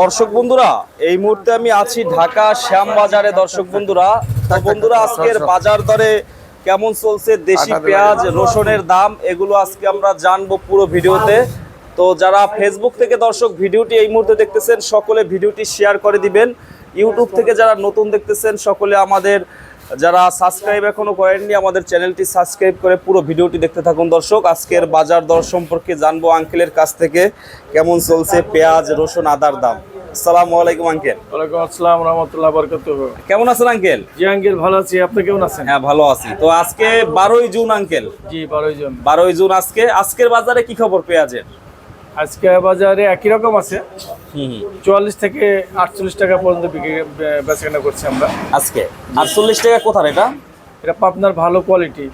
দর্শক বন্ধুরা এই মুহূর্তে আমি আছি ঢাকা শ্যামবাজারে দর্শক বন্ধুরা তো বন্ধুরা আজকের বাজার দরে কেমন চলছে? দেশি পেঁয়াজ রসুনের দাম এগুলো আজকে আমরা জানব পুরো ভিডিওতে। তো যারা ফেসবুক থেকে দর্শক ভিডিওটি এই মুহূর্তে দেখতেছেন সকলে ভিডিওটি শেয়ার করে দিবেন। ইউটিউব থেকে যারা নতুন দেখতেছেন সকলে আমাদের যারা সাবস্ক্রাইব এখনও করেননি আমাদের চ্যানেলটি সাবস্ক্রাইব করে পুরো ভিডিওটি দেখতে থাকুন। দর্শক আজকের বাজার দর সম্পর্কে জানব আঙ্কেলের কাছ থেকে কেমন চলছে পেঁয়াজ রসুন আদার দাম। আসসালামু আলাইকুম আঙ্কেল। ওয়ালাইকুম আসসালাম রহমতুল্লাহ কেমন আছেন আঙ্কেল? জি আঙ্কেল ভালো আছি। আপনি কেমন আছেন? হ্যাঁ ভালো আছি। তো আজকে বারোই জুন আঙ্কেল। জি বারোই জন। বারোই জুন আজকে। আজকের বাজারে কি খবর পেঁয়াজের? আজকে বাজারে একই রকম আছে। চুয়াল্লিশ থেকে আটচল্লিশ টাকা পর্যন্ত বিক্রি বেচাকেনা করছি আমরা। আজকে? আটচল্লিশ টাকা কোথায় এটা? এটা পাবনার ভালো কোয়ালিটি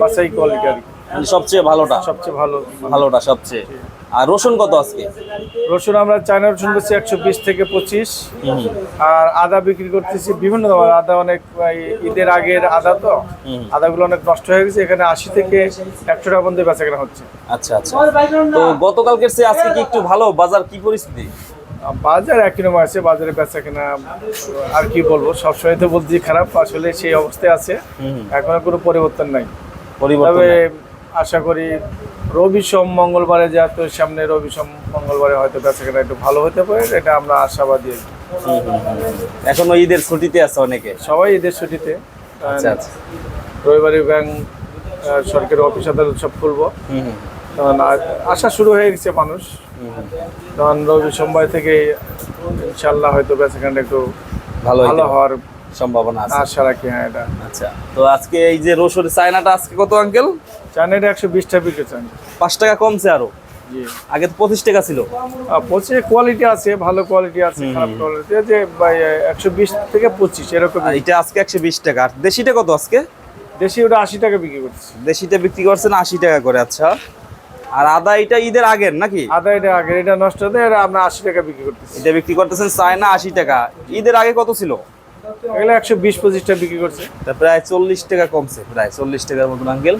বাসাই কোয়ালিটি আর কি। মানে সবচেয়ে ভালোটা? সবচেয়ে ভালো। ভালোটা সবচেয়ে। আর রসুন কত আজকে? রসুন আমরা চায়না রসুন বেশি একশো বিশ থেকে পঁচিশ। আর আদা বিক্রি করতেছি বিভিন্ন ধরনের। আদা অনেক ঈদের আগের আদা তো? আদাগুলো অনেক নষ্ট হয়ে গেছে এখানে আশি থেকে একশো টাকা পর্যন্ত বেচাকেনা হচ্ছে। আচ্ছা আচ্ছা। তো গতকালকের চেয়ে আজকে কি একটু ভালো? বাজার কি পরিস্থিতি? বাজার একই রকম আছে বাজারে বেচা কেনা আর কি বলব? সবসময় তো বলছি খারাপ আসলে সেই অবস্থায় আছে। এখনও কোনো পরিবর্তন নাই। পরিবর্তন তবে আশা করি রবি সোম মঙ্গলবারে যা তো সামনে রবি সোম মঙ্গলবারে হয়তো বেচা কেনা একটু ভালো হতে পারে এটা আমরা আশাবাদী। এখনও ঈদের ছুটিতে আছে অনেকে? সবাই ঈদের ছুটিতে। আচ্ছা আচ্ছা। রবিবারে ব্যাংক সরকারি অফিস আদালত সব খুলবো। তখন আশা শুরু হয়ে গেছে মানুষ। তখন রবি সোমবার থেকে ইনশাল্লাহ হয়তো বেচা একটু ভালো ভালো হওয়ার সম্ভাবনা আছে। আশা রাখি হ্যাঁ এটা। আচ্ছা তো আজকে এই যে রসুন চায়নাটা আজকে কত আঙ্কেল? চায়নাটা একশো বিশ টাকা বিক্রি চান পাঁচ টাকা কমছে আরও। আগে তো পঁচিশ টাকা ছিল। পঁচিশে কোয়ালিটি আছে ভালো কোয়ালিটি আছে খারাপ কোয়ালিটি যে একশো বিশ থেকে পঁচিশ এরকম এটা আজকে একশো বিশ টাকা। আর দেশিটা কত আজকে? দেশি ওটা আশি টাকা বিক্রি করছে দেশিটা বিক্রি করছেন আশি টাকা করে আচ্ছা। আর আদা এটা ঈদের আগের নাকি? আদা এটা আগে এটা নষ্ট হতে আমরা আশি টাকা বিক্রি করতেছি। এটা বিক্রি করতেছেন চায়না আশি টাকা। ঈদের আগে কত ছিল? এগুলো একশো বিশ পঁচিশ টাকা বিক্রি করছে। প্রায় চল্লিশ টাকা কমছে প্রায় চল্লিশ টাকার মতন আঙ্কেল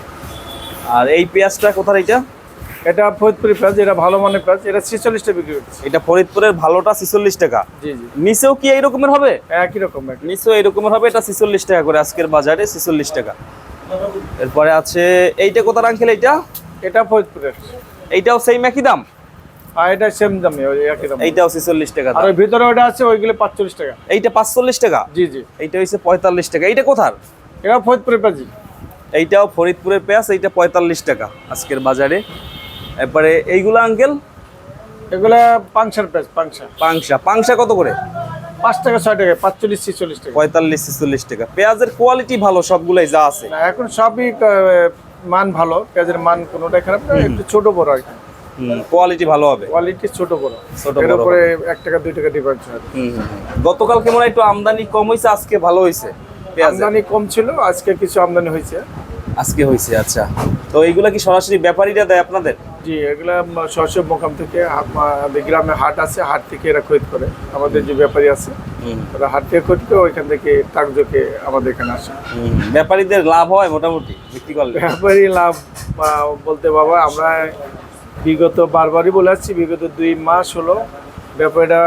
আর এই পেঁয়াজটা কোথায় এটা এটা ফরিদপুরি পেঁয়াজ এটা ভালো মানের পেঁয়াজ এটা ছেচল্লিশ টাকা বিক্রি করছে। এটা ফরিদপুরের ভালোটা ছিচল্লিশ টাকা। জি জি। নিচেও কি এই রকমের হবে? একই রকম। নিচেও এই রকমের হবে এটা ছিচল্লিশ টাকা করে আজকের বাজারে ছিচল্লিশ টাকা। এরপরে আছে এইটা কোথার আঙ্কেল এইটা? এটা ফরিদপুরের। এইটাও সেই একই দাম? আর এটা সেম দামে একই দাম। এইটাও ছিচল্লিশ টাকা আর ভিতরে ওটা আছে ওইগুলো পাঁচচল্লিশ টাকা। এইটা পাঁচচল্লিশ টাকা? জি জি। এইটা হচ্ছে পঁয়তাল্লিশ টাকা। এইটা কোথার? এটা ফরিদপুরের পেঁয়াজি। এইটাও ফরিদপুরের পেঁয়াজ এইটা পঁয়তাল্লিশ টাকা আজকের বাজারে। এরপরে এইগুলো আঙ্কেল এগুলা পাংশার পেঁয়াজ পাংশা। পাংশা। পাংশা কত করে? পাঁচ টাকা ছয় টাকা পাঁচচল্লিশ ছিচল্লিশ টাকা। পঁয়তাল্লিশ ছেচল্লিশ টাকা। পেঁয়াজের কোয়ালিটি ভালো সবগুলাই যা আছে। না, এখন সবই মান ভালো। পেঁয়াজের মান কোনোটাই খারাপ না একটু ছোট বড় আর কি। কোয়ালিটি ভালো হবে। কোয়ালিটি ছোট বড়। ছোট বড় উপরে এক টাকা দুই টাকা ডিফারেন্স হুম। গতকাল কেমন একটু আমদানি কম হয়েছে আজকে ভালো পেঁয়াজ আমদানি কম ছিল আজকে কিছু আমদানি হয়েছে আজকে হয়েছে আচ্ছা। তো এইগুলা কি সরাসরি ব্যাপারীরা দেয় আপনাদের? জি এগুলা সরষে মোকাম থেকে গ্রামে হাট আছে হাট থেকে এরা খরিদ করে। আমাদের যে ব্যাপারী আছে ওরা হাট থেকে খরিদ করে ওইখান থেকে টাকজোকে আমাদের এখানে আসে। ব্যাপারীদের লাভ হয় মোটামুটি বিক্রি করলে। ব্যাপারী লাভ বা বলতে বাবা আমরা বিগত বারবারই বলে আসছি বিগত দুই মাস হলো ব্যাপারটা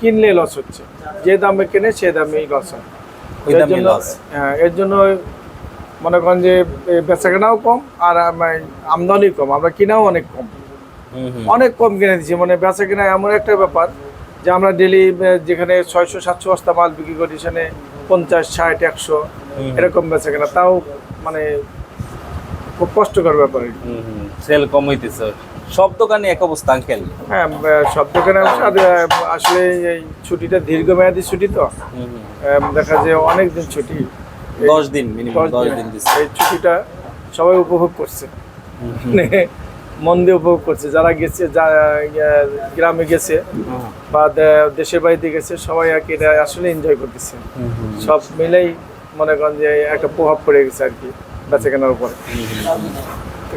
কিনলে লস হচ্ছে। যে দামে কেনে সে দামেই লস হয়। এর জন্য হ্যাঁ এর জন্য মনে করেন যে বেচাকেনাও কম আর আমদানি কম। আমরা কিনাও অনেক কম। অনেক কম কিনে দিচ্ছি। মানে বেচা কিনা এমন একটা ব্যাপার যে আমরা ডেলি যেখানে ছয়শো সাতশো বস্তা মাল বিক্রি করি সেখানে পঞ্চাশ ষাট একশো এরকম বেচা কেনা তাও মানে খুব কষ্টকর ব্যাপার। সেল কম হইতেছে। সব দোকানে এক অবস্থা আঙ্কেল। হ্যাঁ সব দোকানে আসলে এই ছুটিটা দীর্ঘমেয়াদী ছুটি তো। দেখা যায় অনেক দিন ছুটি। দশ দিন মিনিমাম দশ দিন, এই ছুটিটা সবাই উপভোগ করছে। মানে দিয়ে উপভোগ করছে। যারা গেছে যা গ্রামে গেছে বা দেশের বাড়িতে গেছে সবাই আর কি এটা আসলে এনজয় করতেছে। সব মিলেই মনে করেন যে একটা প্রভাব পড়ে গেছে আর কি বেচা কেনার উপরে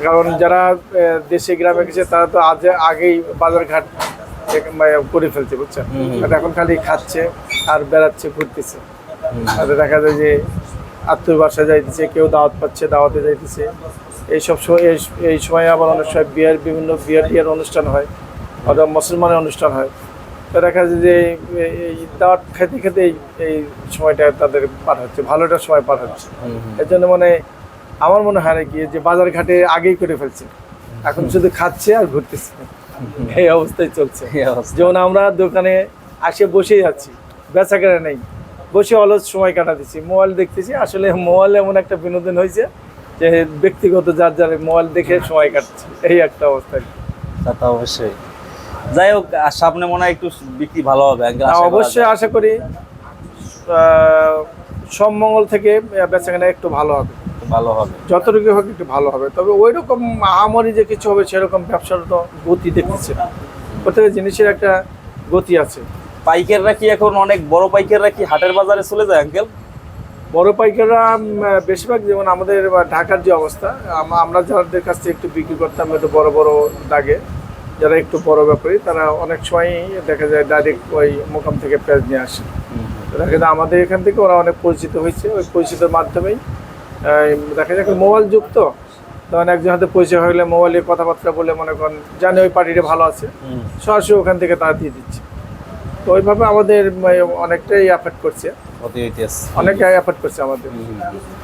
কারণ যারা দেশে গ্রামে গেছে তারা তো আজ আগেই বাজার ঘাট মানে করে ফেলছে বুঝছেন? এখন খালি খাচ্ছে আর বেড়াচ্ছে ঘুরতেছে। আর দেখা যায় যে আত্মীয় বাসা যাইতেছে কেউ দাওয়াত পাচ্ছে দাওয়াতে যাইতেছে। এইসব সময় এই- এই সময় আবার অনেক সময় বিয়ের বিভিন্ন বিয়ের টিয়ার অনুষ্ঠান হয় অথবা মুসলমানের অনুষ্ঠান হয়। তো দেখা যায় যে এই- এই দাওয়াত খেতে খেতে এই- এই সময়টা তাদের পার হচ্ছে ভালোটা সময় পার হচ্ছে। এর জন্য মানে আমার মনে হয় কি যে বাজার ঘাটে আগেই করে ফেলছে। এখন শুধু খাচ্ছে আর ঘুরতেছে। এই অবস্থায় চলছে। এই অবস্থা। যেমন আমরা দোকানে আসে বসেই যাচ্ছি বেচা কেনা নেই। বসে অলস সময় কাটাতেছি। মোবাইল দেখতেছি আসলে মোবাইল এমন একটা বিনোদন হয়েছে যে ব্যক্তিগত যার যার মোবাইল দেখে সময় কাটছে। এই একটা অবস্থা তা তো অবশ্যই। যাই হোক সামনে মনে হয় একটু বিক্রি ভালো হবে অবশ্যই আশা করি সব মঙ্গল থেকে বেচা কেনা একটু ভালো হবে। ভালো হবে। যতটুকু হোক একটু ভালো হবে। তবে ওই রকম আমারই যে কিছু হবে সেরকম ব্যবসার তো গতি দেখতেছে না। প্রত্যেকটা জিনিসের একটা গতি আছে। পাইকাররা কি এখন অনেক বড় পাইকাররা কি হাটের বাজারে চলে যায় আঙ্কেল বড় পাইকাররা বেশিরভাগ যেমন আমাদের ঢাকার যে অবস্থা আমরা যাদের কাছ থেকে একটু বিক্রি করতাম একটু বড় বড় দাগে যারা একটু বড় ব্যাপারী তারা অনেক সময় দেখা যায় ডাইরেক্ট ওই মোকাম থেকে পেঁয়াজ নিয়ে আসে। দেখা যায় আমাদের এখান থেকে ওরা অনেক পরিচিত হয়েছে। ওই পরিচিতের মাধ্যমেই দেখা যাক মোবাইল যুক্ত তখন একজন হাতে পরিচয় হলে মোবাইলে কথাবার্তা বলে মনে করেন জানে ওই পার্টিটা ভালো আছে। সরাসরি ওখান থেকে তারা দিয়ে দিচ্ছে। তো ওইভাবে আমাদের অনেকটাই অ্যাফেক্ট করছে। অনেকটাই অ্যাফেক্ট করছে আমাদের।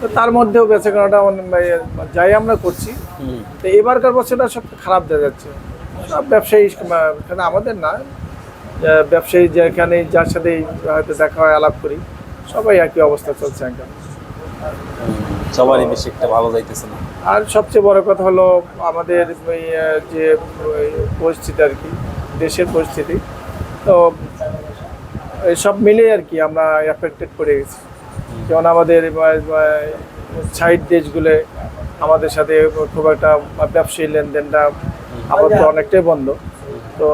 তো তার মধ্যেও বেচা কেনাটা মানে, যাই আমরা করছি। তো এবারকার বছরটা সব খারাপ দেখা যাচ্ছে। সব ব্যবসায়ী আমাদের না। ব্যবসায়ী যেখানে যার সাথে হয়তো দেখা হয় আলাপ করি সবাই একই অবস্থা চলছে এখন সবারই বেশি একটা ভালো যাইতেছে না। আর সবচেয়ে বড় কথা হলো আমাদের যে পরিস্থিতি আর কি দেশের পরিস্থিতি। তো এই সব মিলে আর কি আমরা এফেক্টেড করে গেছি। যেমন আমাদের সাইড দেশগুলো আমাদের সাথে খুব একটা ব্যবসায়ী লেনদেনটা আপাতত অনেকটাই বন্ধ। তো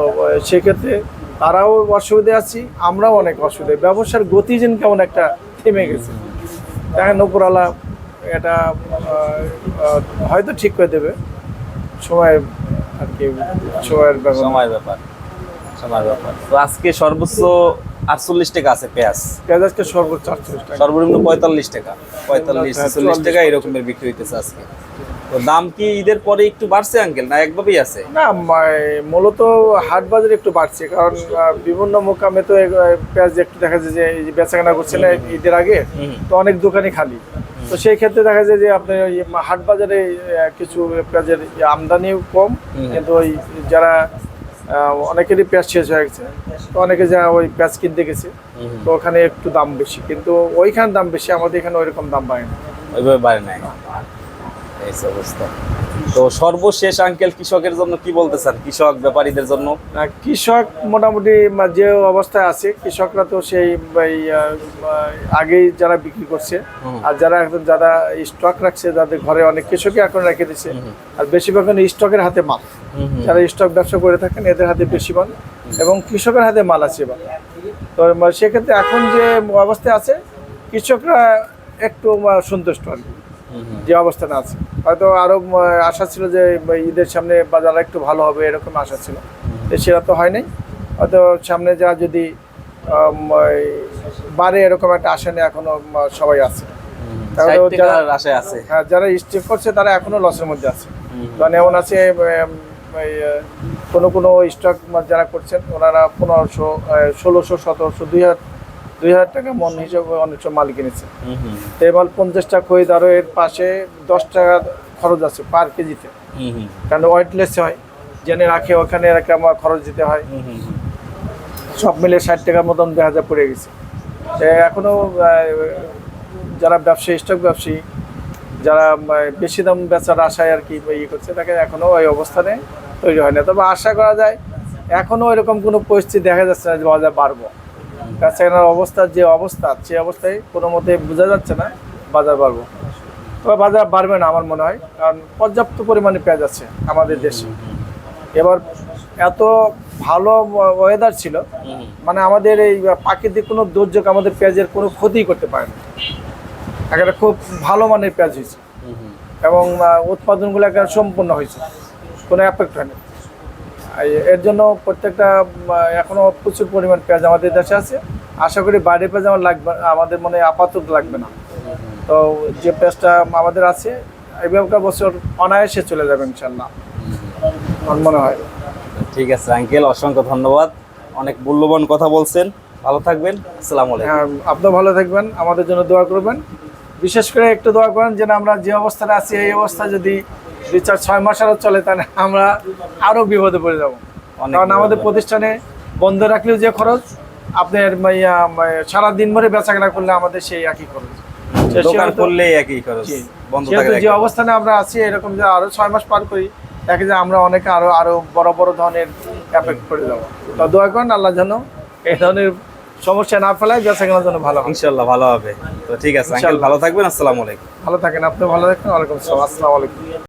সেক্ষেত্রে তারাও অসুবিধে আছি আমরাও অনেক অসুবিধে। ব্যবসার গতি যেন কেমন একটা থেমে গেছে। দেখেন উপরালা এটা হয়তো ঠিক করে দেবে। সময় আর কি সময়ের ব্যাপার। সময় ব্যাপার সময় ব্যাপার। তো আজকে সর্বোচ্চ আটচল্লিশ টাকা আছে পেঁয়াজ। পেঁয়াজ আজকে সর্বোচ্চ আটচল্লিশ টাকা। সর্বনিম্ন পঁয়তাল্লিশ টাকা পঁয়তাল্লিশ হ্যাঁ, চল্লিশ টাকা এরকমের বিক্রি হইতেছে আজকে। তো দাম কি ঈদের পরে একটু বাড়ছে আঙ্কেল না একভাবেই আছে? না মূলত হাট বাজার একটু বাড়ছে কারণ বিভিন্ন মোকামে তো পেঁয়াজ একটু দেখা যায় যে এই যে বেচাকেনা করছে না ঈদের আগে তো অনেক দোকানই খালি। তো সেই ক্ষেত্রে দেখা যায় যে আপনি ওই হাট বাজারে কিছু পেঁয়াজের আমদানিও কম কিন্তু ওই যারা অনেকেরই পেঁয়াজ শেষ হয়ে গেছে। তো অনেকে যা ওই পেঁয়াজ কিনতে গেছে তো ওখানে একটু দাম বেশি। কিন্তু ওইখানে দাম বেশি আমাদের এখানে ওইরকম দাম বাড়ে না। ওইভাবে বাড়ে না এই অবস্থা। তো সর্বশেষ আঙ্কেল কৃষকের জন্য কি বলতে চান কৃষক ব্যাপারীদের জন্য? কৃষক মোটামুটি যে অবস্থায় আছে কৃষকরা তো সেই আগেই যারা বিক্রি করছে আর যারা একদম যারা স্টক রাখছে যাদের ঘরে অনেক কৃষকই এখন রেখে দিচ্ছে আর বেশিরভাগ স্টকের হাতে মাল। যারা স্টক ব্যবসা করে থাকেন এদের হাতে বেশি মাল এবং কৃষকের হাতে মাল আছে এবার। তো সেক্ষেত্রে এখন যে অবস্থায় আছে কৃষকরা একটু সন্তুষ্ট আর কি। যে অবস্থানে আছে। হয়তো আরও উম, আশা ছিল যে ঈদের সামনে বাজার একটু ভালো হবে এরকম আশা ছিল। সেটা তো হয় নাই। হয়তো সামনে যা যদি বাড়ে এরকম একটা আশা নিয়ে এখনও সবাই আছে। তাহলে যারা আছে। হ্যাঁ যারা করছে তারা এখনও লসের মধ্যে আছে। কারণ এমন আছে কোনো কোনো স্টক যারা করছেন ওনারা পনেরোশো ষোলোশো সতেরোশো দুই হাজার দুই হাজার টাকা মন হিসেবে অনেক সব মাল কিনেছে তো এবার পঞ্চাশ টাকা হয়ে ধরো এর পাশে দশ টাকা খরচ আছে পার কেজিতে। কারণ ওয়েটলেস হয় জেনে রাখে ওখানে একটা আমার খরচ দিতে হয়। সব মিলে ষাট টাকার মতন দুই হাজার পড়ে গেছে। এখনও যারা ব্যবসায়ী স্টক ব্যবসায়ী যারা বেশি দাম বেচার আশায় আর কি ইয়ে করছে তাকে এখনও ওই অবস্থানে তৈরি হয় না। তবে আশা করা যায় এখনও এরকম কোনো পরিস্থিতি দেখা যাচ্ছে না যে বাজার বাড়বো। বেচাকেনার অবস্থার যে অবস্থা সে অবস্থায় কোনো মতে বোঝা যাচ্ছে না বাজার বাড়বো। তবে বাজার বাড়বে না আমার মনে হয় কারণ পর্যাপ্ত পরিমাণে পেঁয়াজ আছে আমাদের দেশে। এবার এত ভালো ওয়েদার ছিল মানে আমাদের এই প্রাকৃতিক কোনো দুর্যোগ আমাদের পেঁয়াজের কোনো ক্ষতি করতে পারে না। একটা খুব ভালো মানের পেঁয়াজ হয়েছে। এবং উৎপাদনগুলো একেবারে সম্পূর্ণ হয়েছে কোনো এফেক্ট হয়নি। এর জন্য প্রত্যেকটা উম, এখনও প্রচুর পরিমাণ পেঁয়াজ আমাদের দেশে আছে। আশা করি বাইরে পেঁয়াজ আমার লাগবে আমাদের মনে আপাতত লাগবে না। তো যে পেঁয়াজটা আমাদের আছে এবারকার বছর অনায়াসে চলে যাবে ইনশাল্লাহ। আমার মনে হয়। ঠিক আছে আঙ্কেল অসংখ্য ধন্যবাদ। অনেক মূল্যবান কথা বলছেন। ভালো থাকবেন। আসসালামু আলাইকুম। হ্যাঁ আপনিও ভালো থাকবেন। আমাদের জন্য দোয়া করবেন। বিশেষ করে একটু দোয়া করেন যেন আমরা যে অবস্থায় আছি এই অবস্থা যদি দুই চার ছয় মাস আরও চলে তাহলে আমরা আরও বিপদে পড়ে যাব। কারণ আমাদের প্রতিষ্ঠানে বন্ধ রাখলেও যে খরচ আপনার সারা দিন ভরে বেচা কেনা করলে আমাদের সেই একই খরচ। দোকান সেহেতু- একই খরচ বন্ধ যে অবস্থানে আমরা আছি এরকম যে আরও ছয় মাস পার করি দেখে যে আমরা অনেকে আরও আরও বড় বড় ধরনের এফেক্ট করে যাব। তো দোয়া করেন আল্লাহ যেন এই ধরনের সমস্যা না ফেলায় বেচা কেনার জন্য ভালো। ইনশাল্লাহ ভালো হবে। তো ঠিক আছে ভালো থাকবেন আসসালামু আলাইকুম। ভালো থাকেন আপনি ভালো থাকেন ওয়ালাইকুম আসসালাম। আসসালামু আলাইকুম।